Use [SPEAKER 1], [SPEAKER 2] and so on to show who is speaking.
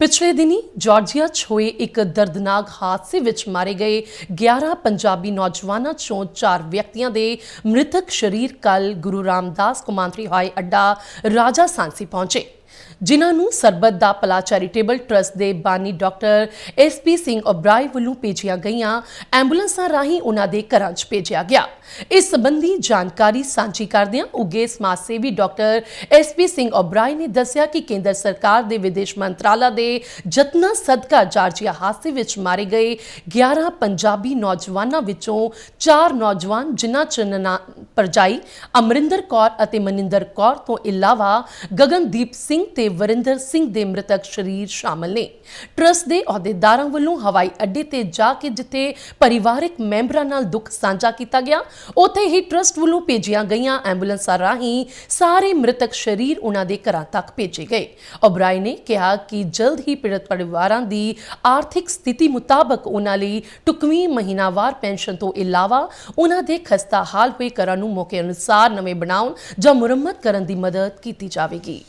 [SPEAKER 1] ਪਿਛਲੇ ਦਿਨੀ ਜਾਰਜੀਆ 'ਚ ਹੋਏ ਇੱਕ ਦਰਦਨਾਕ ਹਾਦਸੇ ਵਿੱਚ ਮਾਰੇ ਗਏ 11 ਪੰਜਾਬੀ ਨੌਜਵਾਨਾਂ 'ਚੋਂ 4 ਵਿਅਕਤੀਆਂ ਦੇ ਮ੍ਰਿਤਕ ਸ਼ਰੀਰ ਕੱਲ ਗੁਰੂ ਰਾਮਦਾਸ ਕੌਮਾਂਤਰੀ ਹਵਾਈ ਅੱਡਾ ਰਾਜਾ ਸਾਂਸੀ ਪਹੁੰਚੇ। ਜਿਨ੍ਹਾਂ ਨੂੰ ਸਰਬੱਤ ਦਾ ਪਲਾ ਚੈਰੀਟੇਬਲ ਟਰਸਟ ਦੇ ਬਾਨੀ ਡਾਕਟਰ ਐਸਪੀ ਸਿੰਘ ਓਬਰਾਏ ਵੱਲੋਂ ਭੇਜੀਆਂ ਗਈਆਂ ਐਂਬੂਲੈਂਸਾਂ ਰਾਹੀਂ ਉਹਨਾਂ ਦੇ ਘਰਾਂ 'ਚ ਭੇਜਿਆ ਗਿਆ। ਇਸ ਸੰਬੰਧੀ ਜਾਣਕਾਰੀ ਸਾਂਝੀ ਕਰਦਿਆਂ ਉਗੇ ਸਮਾਜ ਸੇਵੀ ਡਾਕਟਰ ਐਸਪੀ ਸਿੰਘ ਓਬਰਾਏ ਨੇ ਦੱਸਿਆ ਕਿ ਕੇਂਦਰ ਸਰਕਾਰ ਦੇ ਵਿਦੇਸ਼ ਮੰਤਰਾਲਾ ਦੇ ਯਤਨਾਂ ਸਦਕਾ ਜਾਰਜੀਆ ਹਾਦਸੇ ਵਿੱਚ ਮਾਰੇ ਗਏ 11 ਪੰਜਾਬੀ ਨੌਜਵਾਨਾਂ ਵਿੱਚੋਂ 4 ਨੌਜਵਾਨ ਜਿਨ੍ਹਾਂ ਚ ਨਨਾ ਪਰਜਾਈ ਅਮਰਿੰਦਰ ਕੌਰ ਅਤੇ ਮਨਿੰਦਰ ਕੌਰ ਤੋਂ ਇਲਾਵਾ ਗਗਨਦੀਪ ਸਿੰਘ ਤੇ ਵਰਿੰਦਰ ਸਿੰਘ ਦੇ ਮ੍ਰਿਤਕ ਸ਼ਰੀਰ ਸ਼ਾਮਲ ਨੇ। ਟਰਸਟ ਦੇ ਅਹੁਦੇਦਾਰਾਂ ਵੱਲੋਂ ਹਵਾਈ ਅੱਡੇ ਤੇ ਜਾ ਕੇ ਜਿੱਥੇ ਪਰਿਵਾਰਕ ਮੈਂਬਰਾਂ ਨਾਲ ਦੁੱਖ ਸਾਂਝਾ ਕੀਤਾ ਗਿਆ, ਉੱਥੇ ਹੀ ਟਰਸਟ ਵੱਲੋਂ ਭੇਜੀਆਂ ਗਈਆਂ ਐਂਬੂਲੈਂਸਾਂ ਰਾਹੀਂ ਸਾਰੇ ਮ੍ਰਿਤਕ ਸ਼ਰੀਰ ਉਹਨਾਂ ਦੇ ਘਰਾਂ ਤੱਕ ਭੇਜੇ ਗਏ। ਓਬਰਾਏ ਨੇ ਕਿਹਾ ਕਿ ਜਲਦ ਹੀ ਪੀੜਤ ਪਰਿਵਾਰਾਂ ਦੀ ਆਰਥਿਕ ਸਥਿਤੀ ਮੁਤਾਬਕ ਉਹਨਾਂ ਲਈ ਟੁਕਵੀਂ ਮਹੀਨਾਵਾਰ ਪੈਨਸ਼ਨ ਤੋਂ ਇਲਾਵਾ ਉਹਨਾਂ ਦੇ ਖਸਤਾ ਹਾਲ ਹੋਏ ਘਰਾਂ ਨੂੰ ਮੌਕੇ ਅਨੁਸਾਰ ਨਵੇਂ ਬਣਾਉਣ ਜਾਂ ਮੁਰੰਮਤ ਕਰਨ ਦੀ ਮਦਦ ਕੀਤੀ ਜਾਵੇਗੀ।